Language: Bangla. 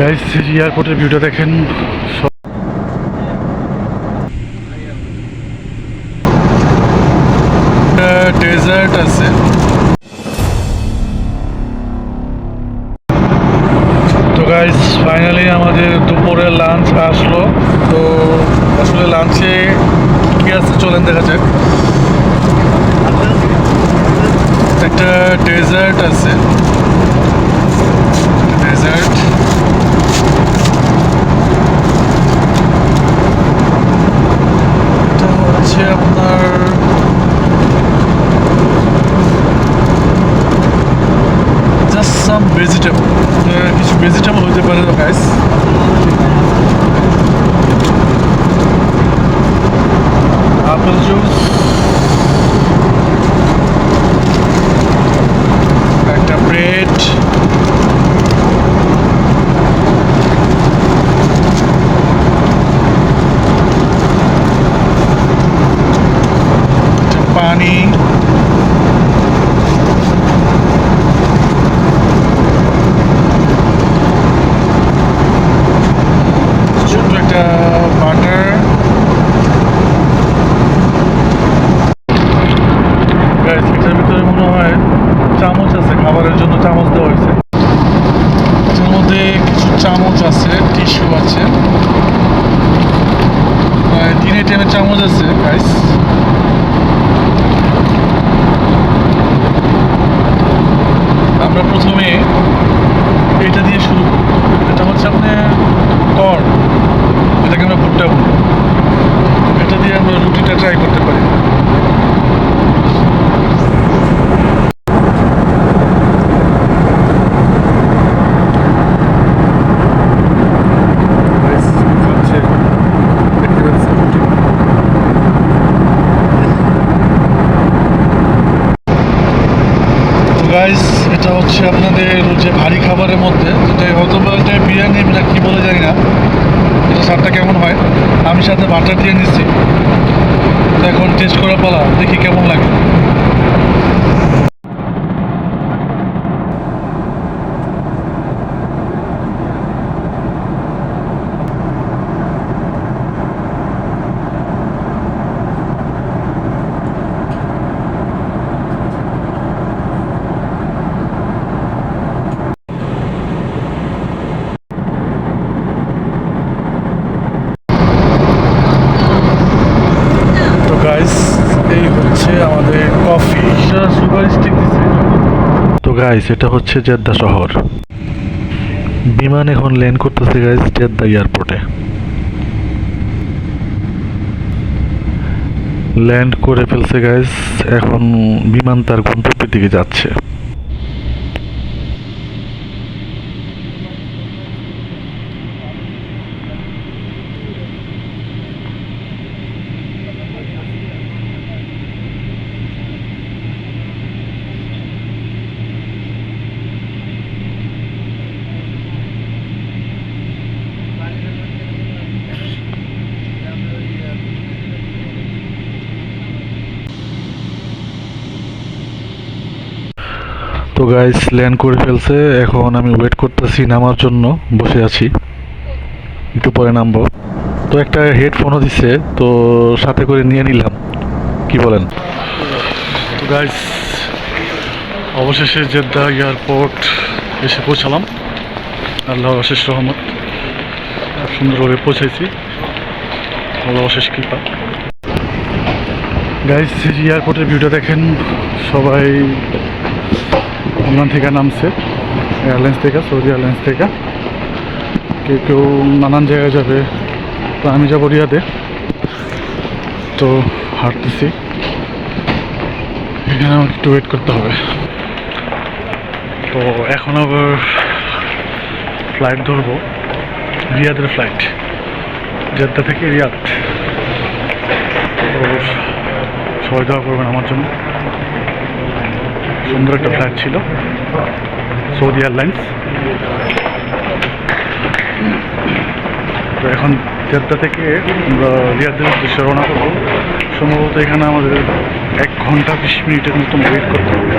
গাইস এয়ারপোর্টের ভিউটা দেখেন ডেজার্ট আছে। তো গাইস ফাইনালি আমাদের দুপুরের লাঞ্চ আসলো। তো আসলে লাঞ্চে কি আছে চলেন দেখা যাক। একটা ডেজার্ট আছে ডেজার্ট এটা হচ্ছে আপনার জাস্ট সাম ভেজিটেবল কিছু ভেজিটেবল হতে পারে তো গাইস আপেল জুস একটা ব্রেড পানি ছোট্ট একটা বাটার গাইস এটার ভিতরে মনে হয় চামচ আছে, খাবারের জন্য চামচ দেওয়া হয়েছে। এটার মধ্যে কিছু চামচ আছে, টিস্যু আছে। তিন আইটেমের চামচ আছে গাইস আমরা প্রথমে এটা দিয়ে শুরু করব। এটা হচ্ছে আপনার কর এটাকে আমরা ভুট্টা বলি। এটা দিয়ে আমরা রুটিটা ট্রাই করতে গাইস এটা হচ্ছে আপনাদের যে ভারী খাবারের মধ্যে। যেটা হয়তো বা এটা বিরিয়ানি এটা কী বলে জানি না। এটা স্বাদটা কেমন হয়? আমি সাথে বাটার দিয়ে নিচ্ছি। তো এখন টেস্ট করার পালা, দেখি কেমন লাগে তো গাইস এই হচ্ছে আমাদের কফি সুগার স্টিক দিছে তো গাইস এটা হচ্ছে জেদ্দা শহর। বিমান এখন ল্যান্ড করতেছে গাইস জেদ্দা এয়ারপোর্টে। ল্যান্ড করে ফেলছে গাইস এখন বিমান তার গন্তব্যের দিকে যাচ্ছে। তো গাইস ল্যান্ড করে ফেলছে। এখন আমি ওয়েট করতেছি নামার জন্য। বসে আছি। একটু পরে নামবো। তো একটা হেডফোনও দিছে। তো সাথে করে নিয়ে নিলাম। কি বলেন? তো গাইস অবশেষে জেদ্দা এয়ারপোর্ট এসে পৌঁছালাম। আল্লাহর অশেষ রহমত। সুন্দরভাবে পৌঁছাইছি। আল্লাহ অশেষ কৃপা। গাইস এয়ারপোর্টের ভিউটা দেখেন, সবাই ওখান থেকে নামছে, এয়ারলাইন্স থেকে, সৌদি এয়ারলাইন্স থেকে। কেউ কেউ নানান জায়গায় যাবে, তো আমি যাব রিয়াদে। তো হাঁটতেছি। এখানে আমাকে একটু ওয়েট করতে হবে। তো এখন আবার ফ্লাইট ধরবো। রিয়াদের ফ্লাইট জেদ্দা থেকে রিয়াদ। তো সবাই দোয়া করবেন আমার জন্য। সুন্দর একটা ফ্ল্যাট ছিল সৌদি এয়ারলাইন্স তো এখন জেদ্দা থেকে আমরা রিয়াদের উদ্দেশ্যে রওনা করব। সম্ভবত এখানে আমাদের এক ঘণ্টা বিশ মিনিটের মতন ওয়েট করতে হবে।